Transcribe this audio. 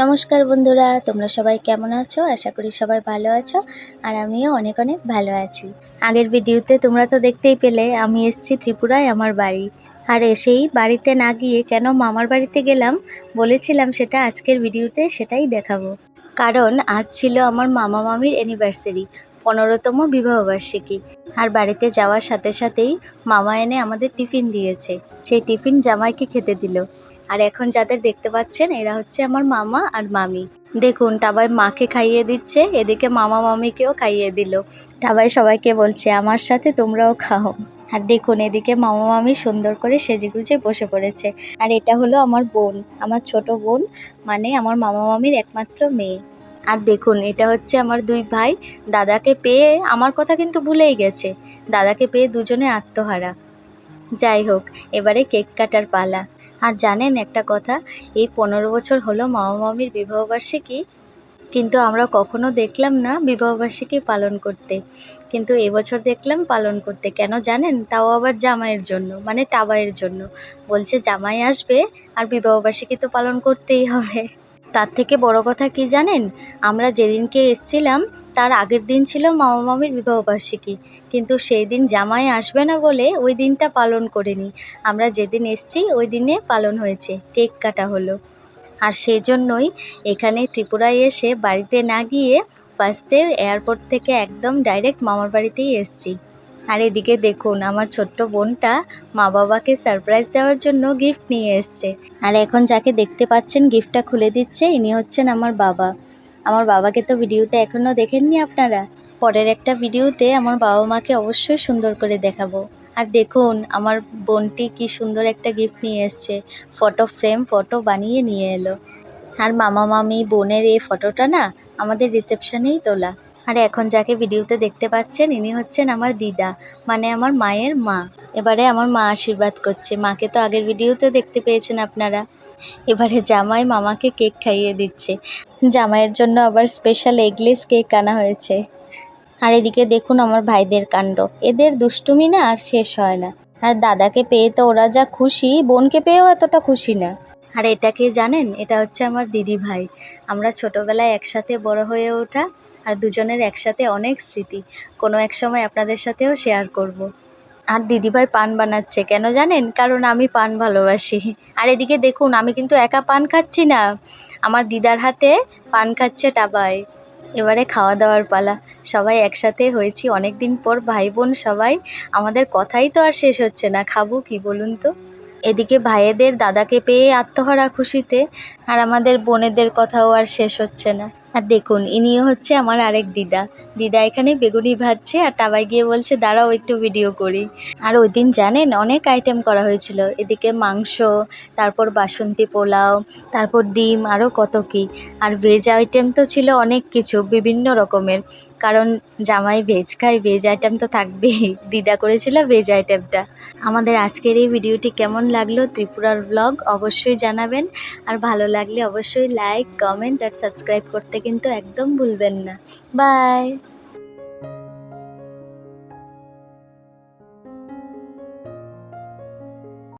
নমস্কার বন্ধুরা, তোমরা সবাই কেমন আছো? আশা করি সবাই ভালো আছো আর আমিও অনেক অনেক ভালো আছি। আগের ভিডিওতে তোমরা তো দেখতেই পেলে, আমি এসছি ত্রিপুরায় আমার বাড়ি। আর এসেই বাড়িতে না গিয়ে কেন মামার বাড়িতে গেলাম বলেছিলাম সেটা আজকের ভিডিওতে সেটাই দেখাবো। কারণ আজ ছিল আমার মামা মামির অ্যানিভার্সারি পনেরোতম বিবাহবার্ষিকী। আর বাড়িতে যাওয়ার সাথে সাথেই মামা এনে আমাদের টিফিন দিয়েছে। সেই টিফিন জামাইকে খেতে দিল। আর এখন যাদের দেখতে পাচ্ছেন, এরা হচ্ছে আমার মামা আর মামি। দেখুন, টাবাই মাকে খাইয়ে দিচ্ছে, এদিকে মামা মামিকেও খাইয়ে দিল। টাবাই সবাইকে বলছে, আমার সাথে তোমরাও খাও। আর দেখুন, এদিকে মামা মামি সুন্দর করে সেজেগুজে বসে পড়েছে। আর এটা হলো আমার বোন, আমার ছোট বোন মানে আমার মামা মামির একমাত্র মেয়ে। আর দেখুন, এটা হচ্ছে আমার দুই ভাই, দাদাকে পেয়ে আমার কথা কিন্তু ভুলেই গেছে। দাদাকে পেয়ে দুজনে আত্মহারা। যাই হোক, এবারে কেক কাটার পালা। আর জানেন একটা কথা, এই পনেরো বছর হলো মামা মামির বিবাহবার্ষিকী কিন্তু আমরা কখনো দেখলাম না বিবাহবার্ষিকী পালন করতে। কিন্তু এবছর দেখলাম পালন করতে। কেন জানেন? তাও আবার জামাইয়ের জন্য মানে টাবাইয়ের জন্য। বলছে, জামাই আসবে আর বিবাহবার্ষিকী তো পালন করতেই হবে। তার থেকে বড় কথা কি জানেন? আমরা যেদিনকে এসছিলাম তার আগের দিন ছিল মামা মামির বিবাহবার্ষিকী কিন্তু সেই দিন জামাই আসবে না বলে ওই দিনটা পালন করিনি। আমরা যেদিন এসছি, ওই দিনে পালন হয়েছে। কেক কাটা হলো। আর সেই জন্যই এখানে ত্রিপুরায় এসে বাড়িতে না গিয়ে ফার্স্টে এয়ারপোর্ট থেকে একদম ডাইরেক্ট মামার বাড়িতেই এসছি। আর এদিকে দেখুন, আমার ছোট্ট বোনটা মা বাবাকে সারপ্রাইজ দেওয়ার জন্য গিফট নিয়ে এসছে। আর এখন যাকে দেখতে পাচ্ছেন গিফটটা খুলে দিচ্ছে, ইনি হচ্ছেন আমার বাবা। আমার বাবাকে তো ভিডিওতে এখনও দেখেননি আপনারা। পরের একটা ভিডিওতে আমার বাবা মাকে অবশ্যই সুন্দর করে দেখাবো। আর দেখুন, আমার বোনটি কি সুন্দর একটা গিফট নিয়ে এসছে। ফটো ফ্রেম ফটো বানিয়ে নিয়ে এলো। আর মামা, মামি, বোনের এই ফটোটা না আমাদের রিসেপশনেই তোলা। আর এখন যাকে ভিডিওতে দেখতে পাচ্ছেন, ইনি হচ্ছেন আমার দিদা মানে আমার মায়ের মা। এবারে আমার মা আশীর্বাদ করছে। মাকে তো আগের ভিডিওতে দেখতে পেয়েছেন আপনারা। এবারে জামাই মামাকে কেক খাইয়ে দিচ্ছে। জামাইয়ের জন্য আবার স্পেশাল এগলেস কেক আনা হয়েছে। আর এদিকে দেখুন আমার ভাইদের কাণ্ড। এদের দুষ্টুমি না আর শেষ হয় না। আর দাদাকে পেয়ে তো ওরা যা খুশি, বোনকে পেয়েও এতটা খুশি না। আর এটাকে জানেন? এটা হচ্ছে আমার দিদি ভাই। আমরা ছোটোবেলায় একসাথে বড় হয়ে ওঠা আর দুজনের একসাথে অনেক স্মৃতি। কোনো এক সময় আপনাদের সাথেও শেয়ার করব। আর দিদিভাই পান বানাচ্ছে, কেন জানেন? কারণ আমি পান ভালোবাসি। আর এদিকে দেখুন, আমি কিন্তু একা পান খাচ্ছি না। আমার দিদার হাতে পান খাচ্ছে টাবাই এবারে খাওয়া দাওয়ার পালা। সবাই একসাথে হয়েছি অনেক দিন পর ভাই বোন সবাই। আমাদের কথাই তো আর শেষ হচ্ছে না। খাব কি বলুন তো? এদিকে ভাইয়েদের দাদাকে পেয়ে আত্মহারা খুশিতে আর আমাদের বোনেদের কথাও আর শেষ হচ্ছে না। আর দেখুন, ইনিও হচ্ছে আমার আরেক দিদা। দিদা এখানে বেগুনি ভাজছে আর টাবাই গিয়ে বলছে, দাঁড়াও, একটু ভিডিও করি। আর ওই দিন জানেন, অনেক আইটেম করা হয়েছিল। এদিকে মাংস, তারপর বাসন্তী পোলাও, তারপর ডিম আরও কত কি। আর ভেজ আইটেম তো ছিল অনেক কিছু, বিভিন্ন রকমের। কারণ জামাই ভেজ খায় ভেজ আইটেম তো থাকবেই। দিদা করেছিল ভেজ আইটেমটা আমাদের আজকের এই ভিডিওটি কেমন লাগল ত্রিপুরার ব্লগ অবশ্যই জানাবেন। আর ভালো লাগলে অবশ্যই লাইক কমেন্ট আর সাবস্ক্রাইব করতে কিন্তু একদম ভুলবেন না। বাই